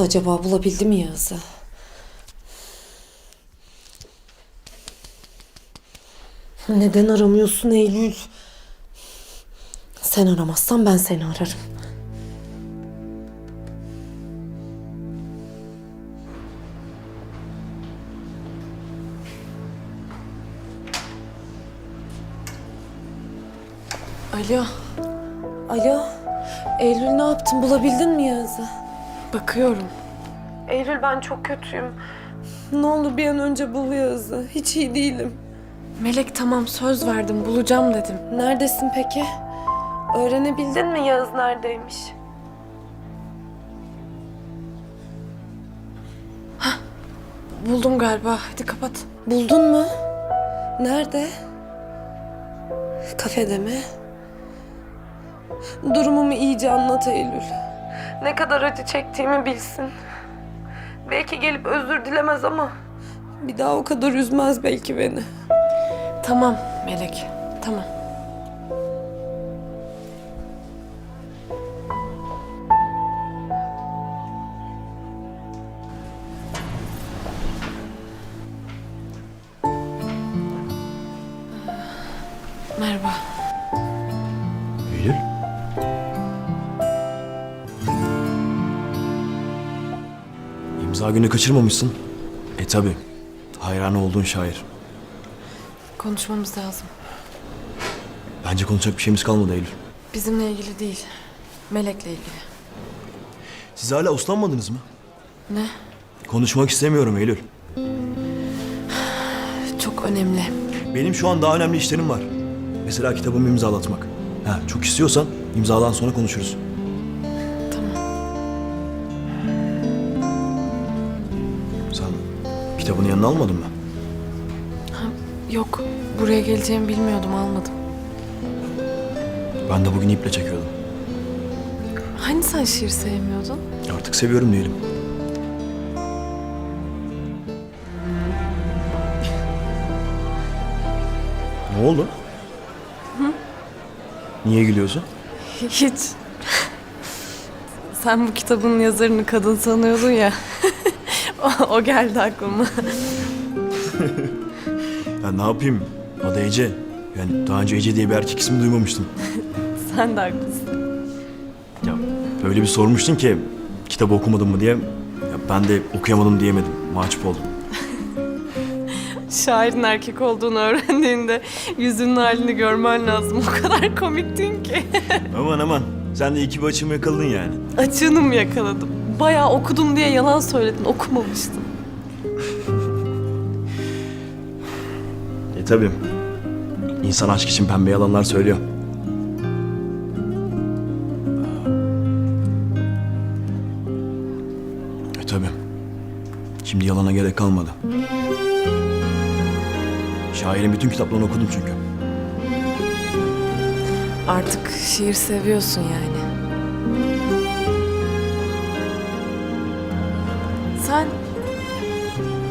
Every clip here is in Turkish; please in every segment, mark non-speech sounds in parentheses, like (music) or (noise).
yaptı acaba? Bulabildi mi Yağız'ı? Neden aramıyorsun Eylül? Sen aramazsan ben seni ararım. Alo. Alo. Eylül ne yaptın? Bulabildin mi Yağız'ı? Bakıyorum. Eylül ben çok kötüyüm. Ne olur bir an önce bul Yağız'ı. Hiç iyi değilim. Melek tamam söz verdim bulacağım dedim. Neredesin peki? Öğrenebildin mi Yağız neredeymiş? Buldum galiba. Hadi kapat. Buldun mu? Nerede? Kafede mi? Durumumu iyice anlat Eylül. Ne kadar acı çektiğimi bilsin. Belki gelip özür dilemez ama bir daha o kadar üzmez belki beni. Tamam Melek. Tamam. İmza günü kaçırmamışsın. E tabi. Hayranı olduğun şair. Konuşmamız lazım. Bence konuşacak bir şeyimiz kalmadı Eylül. Bizimle ilgili değil. Melek'le ilgili. Siz hala uslanmadınız mı? Ne? Konuşmak istemiyorum Eylül. Çok önemli. Benim şu an daha önemli işlerim var. Mesela kitabımı imzalatmak. Ha, çok istiyorsan imzadan sonra konuşuruz. Kitabını yanına almadın mı? Yok. Buraya geleceğimi bilmiyordum almadım. Ben de bugün iple çekiyordum. Hani sen şiir sevmiyordun? Artık seviyorum diyelim. Ne oldu? Niye gülüyorsun? Hiç. Sen bu kitabın yazarını kadın sanıyordun ya. (laughs) o, geldi aklıma. Ya ne yapayım? Adı Ece. Yani daha önce Ece diye bir erkek ismi duymamıştım. Sen de haklısın. Ya öyle bir sormuştun ki kitabı okumadın mı diye. Ya ben de okuyamadım diyemedim. Mahcup oldum. Şairin erkek olduğunu öğrendiğinde yüzünün halini görmen lazım. O kadar komiktin ki. Aman aman. Sen de iki bir açımı yakaladın yani. Açığını mı yakaladım? Bayağı okudum diye yalan söyledin. Okumamıştın. E tabii. İnsan aşk için pembe yalanlar söylüyor. E tabii. Şimdi yalana gerek kalmadı. Şairin bütün kitaplarını okudum çünkü. Artık şiir seviyorsun yani.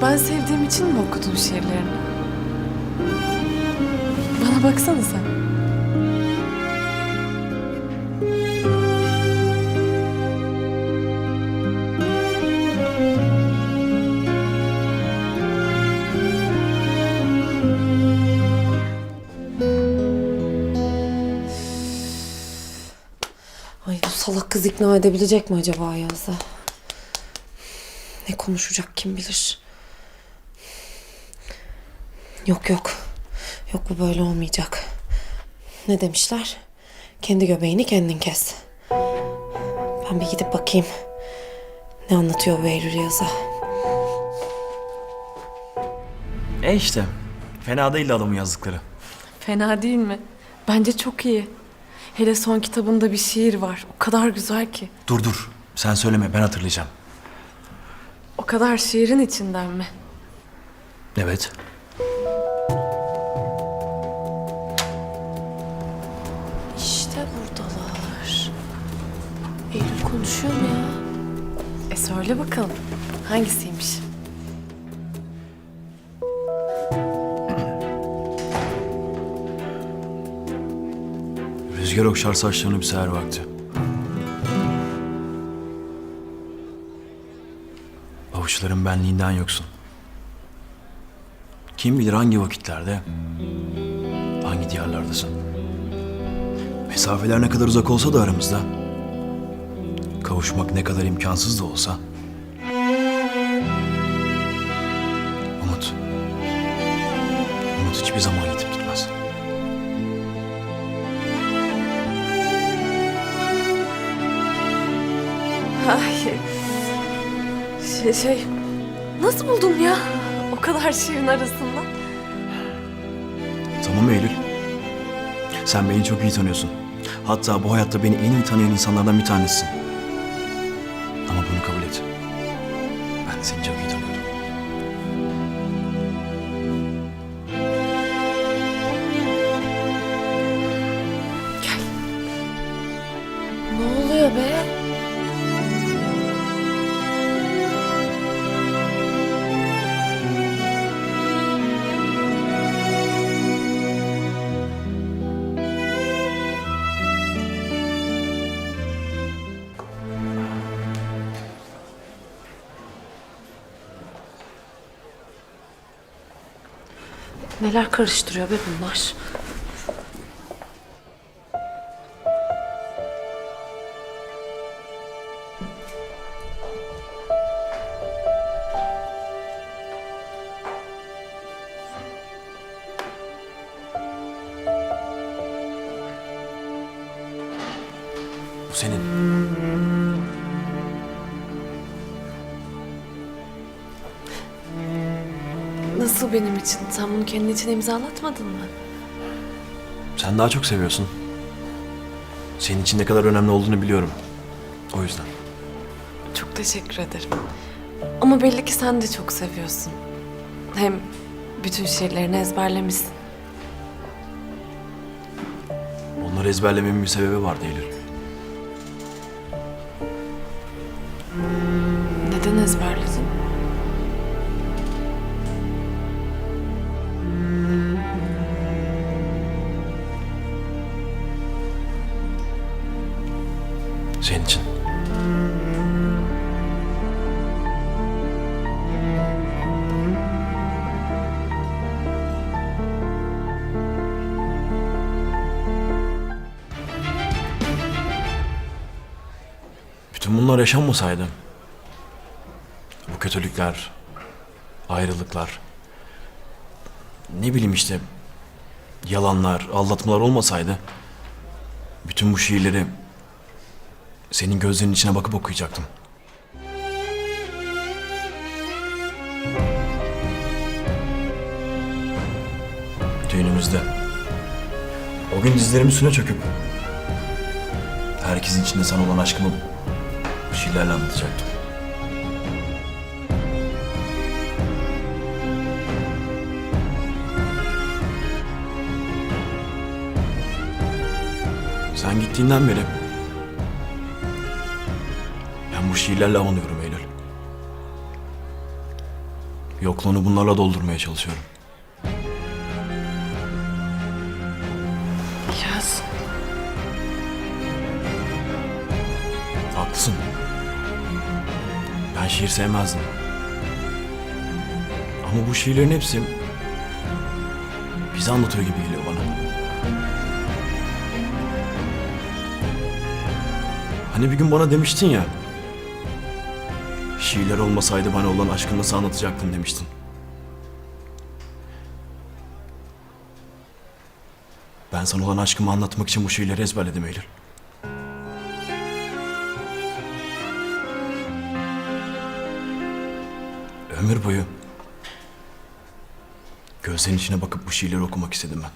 Ben sevdiğim için mi okudun şiirlerini? Bana baksana sen. Ay bu salak kız ikna edebilecek mi acaba Yağız'ı? Ne konuşacak kim bilir. Yok yok. Yok bu böyle olmayacak. Ne demişler? Kendi göbeğini kendin kes. Ben bir gidip bakayım. Ne anlatıyor bu Eylül Yağız'a? E işte. Fena değildi adamın yazdıkları. Fena değil mi? Bence çok iyi. Hele son kitabında bir şiir var. O kadar güzel ki. Dur dur. Sen söyleme ben hatırlayacağım. O kadar şiirin içinden mi? Evet. Buradalar. Eylül konuşuyor mu ya? E söyle bakalım. Hangisiymiş? Rüzgar okşar saçlarını bir seher vakti. Bakışların benliğinden yoksun. Kim bilir hangi vakitlerde, hangi diyarlardasın. Mesafeler ne kadar uzak olsa da aramızda, kavuşmak ne kadar imkansız da olsa, Umut, Umut hiçbir zaman yitip gitmez. Ay. Şey, şey. Nasıl buldun ya? O kadar şiirin arasında. Tamam Eylül. Sen beni çok iyi tanıyorsun. Hatta bu hayatta beni en iyi tanıyan insanlardan bir tanesisin. Ama bunu kabul et. Ben seni çok iyi tanıyorum. Gel. Ne oluyor be? Neler karıştırıyor be bunlar? Bu senin. Nasıl benim için? Sen bunu kendin için imzalatmadın mı? Sen daha çok seviyorsun. Senin için ne kadar önemli olduğunu biliyorum. O yüzden. Çok teşekkür ederim. Ama belli ki sen de çok seviyorsun. Hem bütün şiirlerini ezberlemişsin. Onları ezberlememin bir sebebi vardı Eylül. Neden ezberledin? Bunlar yaşanmasaydı, bu kötülükler, ayrılıklar, ne bileyim işte yalanlar, aldatmalar olmasaydı, bütün bu şiirleri senin gözlerinin içine bakıp okuyacaktım. Düğünümüzde. O gün dizlerimin üstüne çöküp herkesin içinde sana olan aşkımı bu şiirlerle anlatacaktım. Sen gittiğinden beri ben bu şiirlerle avunuyorum Eylül. Yokluğunu bunlarla doldurmaya çalışıyorum. Şiir sevmezdim. Ama bu şiirlerin hepsi bizi anlatıyor gibi geliyor bana. Hani bir gün bana demiştin ya. Şiirler olmasaydı bana olan aşkını nasıl anlatacaktın demiştin. Ben sana olan aşkımı anlatmak için bu şiirleri ezberledim Eylül. Ömür boyu gözlerin içine bakıp bu şiirleri okumak istedim ben.